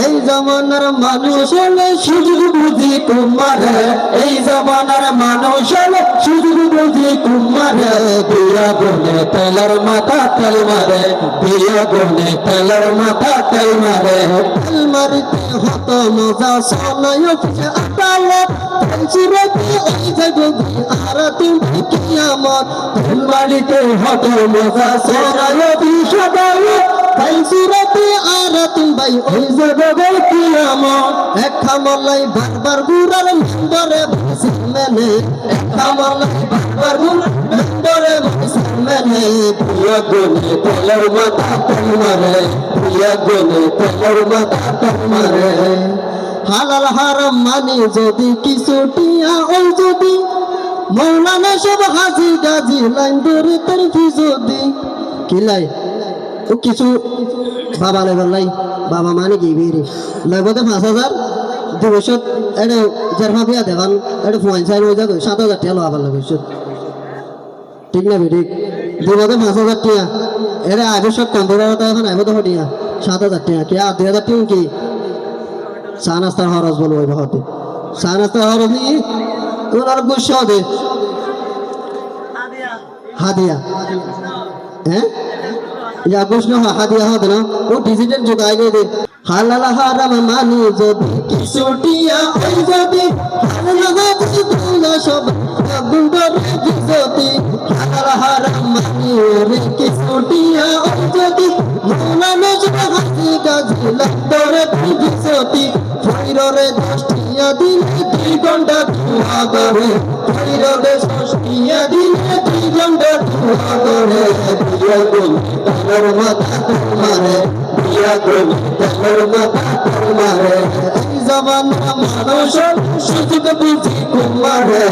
এই জমানার মানুষ হলে সুযোগ বুঝি কুমারে এই জমানার মানুষ হলে সুযোগ বুঝি কুমারে বিয়া বনে তেলার মাথা তেল মারে বিয়া বনে তেলার মাথা তেল মারে। তেল মারিতে হত মজা সোনায় আদালত মারিতে হত মজা সোনায় অফিসে আদালত চিরতি তুমি ভাই, ওই জগবে কিয়ামত, এক খামলাই বারবার গুরার মেম্বরে ভুসিল মেনে এক খামলাই বারবার গুরার মেম্বরে ভুসিল মেনে প্রিয় মাথা মাথা হালাল হারাম মানে যদি কিছু টিয়া, ওই যদি মৌলানা সব হাজি গাজি লাইন ধরে তোর যদি কি লাই? ও কিছু বাবা লেবার লাই বাবা মানে কি বেরি? লাগবে পাঁচ হাজার, দুবছর এটা জেরফা বিয়া দেখান এটা সাইন হয়ে যাবে, সাত হাজার টাকা আবার লাগবে ঠিক না বেঠিক দিনতে পাঁচ হাজার টাকা এটা আবশ্যক কম্পিউটার এখন আইব তো টিয়া সাত হাজার টাকা কি আর দুই হাজার টাকা কি? চা নাস্তার খরচ বলব এই ভাবতে চা নাস্তার খরচ নি? এগুলো আর গুচ্ছ দে। হাদিয়া। হ্যাঁ ইয়া প্রশ্ন হাদিয়া হবে না ও ডিজিটাল যুগ আগে দে। হালাল হারাম মানি যদি কিছুটিয়া ওই যদি, হালাল সব গুন্ডর যদি, হালাল হারাম মানি রে কিছুটিয়া ওই যদি মৌলানা সব হাসি গাজি লন্দরে যদি ফইররে দশটিয়া দিন দুই ঘণ্টা ধোয়া করে ফইররে দশটিয়া দিন দুই ঘণ্টা ধোয়া করে। বিয়া গুল তার মাথা মারে বিয়া গুল তার মাথা মারে এই জমানার মানুষ সুযোগ বুঝি কুমারে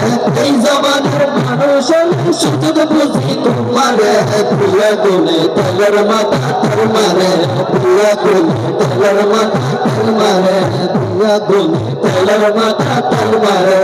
এই জমানার মানুষ সুযোগ বুঝি কুমারে বিয়া গুলে তার মাথা মারে বিয়া গুল তার মাথা মারে বিয়া গুল তার মাথা মারে